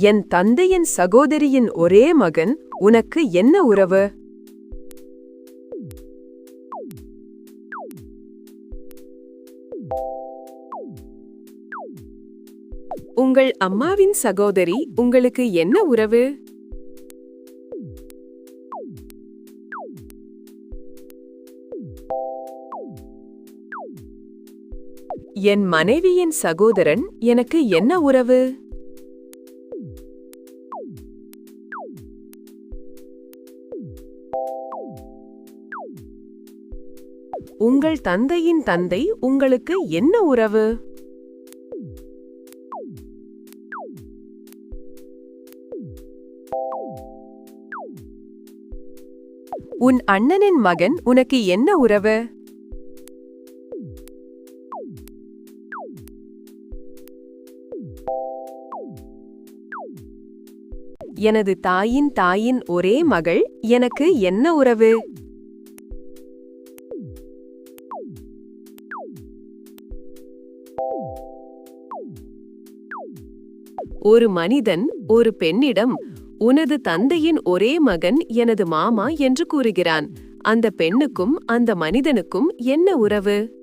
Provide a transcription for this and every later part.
என் தந்தையின் சகோதரியின் ஒரே மகன் உனக்கு என்ன உறவு? உங்கள் அம்மாவின் சகோதரி உங்களுக்கு என்ன உறவு? என் மனைவியின் சகோதரன் எனக்கு என்ன உறவு? உங்கள் தந்தையின் தந்தை உங்களுக்கு என்ன உறவு? உன் அண்ணனின் மகன் உனக்கு என்ன உறவு? எனது தாயின் தாயின் ஒரே மகள் எனக்கு என்ன உறவு? ஒரு மனிதன் ஒரு பெண்ணிடம் உனது தந்தையின் ஒரே மகன் எனது மாமா என்று கூறுகிறான். அந்த பெண்ணுக்கும் அந்த மனிதனுக்கும் என்ன உறவு?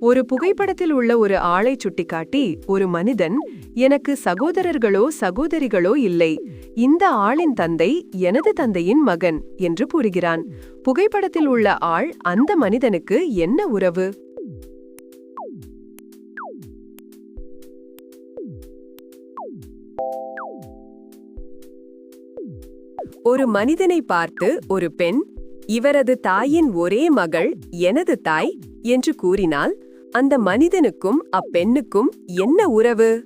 ஒரு புகைப்படத்தில் உள்ள ஒரு ஆளை சுட்டிக்காட்டி ஒரு மனிதன் எனக்கு சகோதரர்களோ சகோதரிகளோ இல்லை. இந்த ஆளின் தந்தை எனது தந்தையின் மகன் என்று கூறுகிறான். புகைப்படத்தில் உள்ள ஆள் அந்த மனிதனுக்கு என்ன உறவு? ஒரு மனிதனை பார்த்து ஒரு பெண் இவரது தாயின் ஒரே மகள் எனது தாய் என்று கூறினால் அந்த மனிதனுக்கும் அப்பெண்ணுக்கும் என்ன உறவு?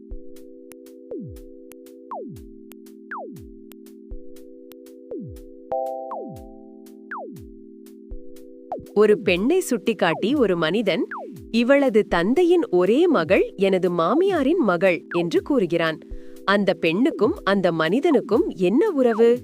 ஒரு பெண்ணை சுட்டிக்காட்டி ஒரு மனிதன் இவளது தந்தையின் ஒரே மகள் எனது மாமியாரின் மகள் என்று கூறுகிறான். அந்த பெண்ணுக்கும் அந்த மனிதனுக்கும் என்ன உறவு?